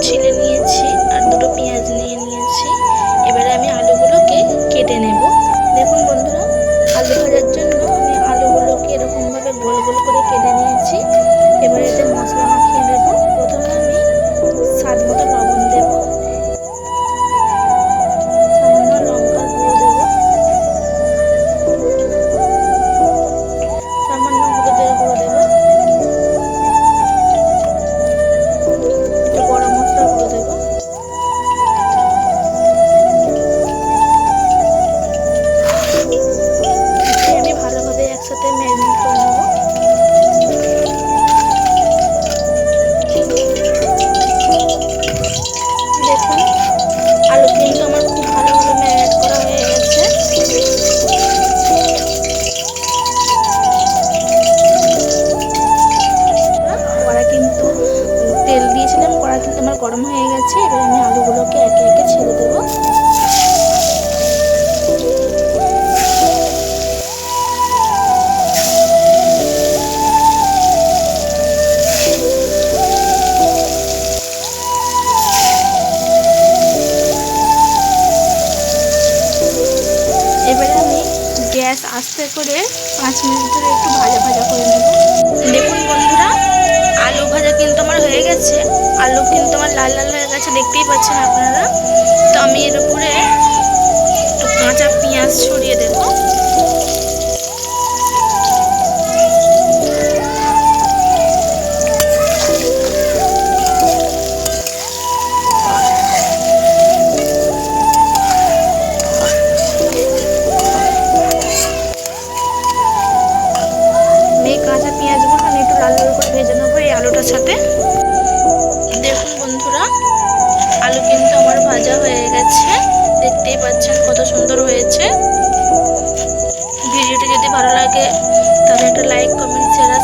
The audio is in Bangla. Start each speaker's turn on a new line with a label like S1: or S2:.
S1: chile mía. কড়া কিন্তু আমার গরম হয়ে গেছে, এবার আমি আলুগুলোকে একে একে ছেড়ে দেবো। এবারে আমি গ্যাস আস্তে করে পাঁচ মিনিট ধরে একটু ভাজা ভাজা আলু কিন্তু আমার লাল লাল হয়ে গেছে, দেখতেই পাচ্ছেন আপনারা। তো আমি এর উপরে একটু কাঁচা পেঁয়াজ ছড়িয়ে দেবো। কাঁচা আমি একটু লাল ভেজে নেব এই আলুটার সাথে। será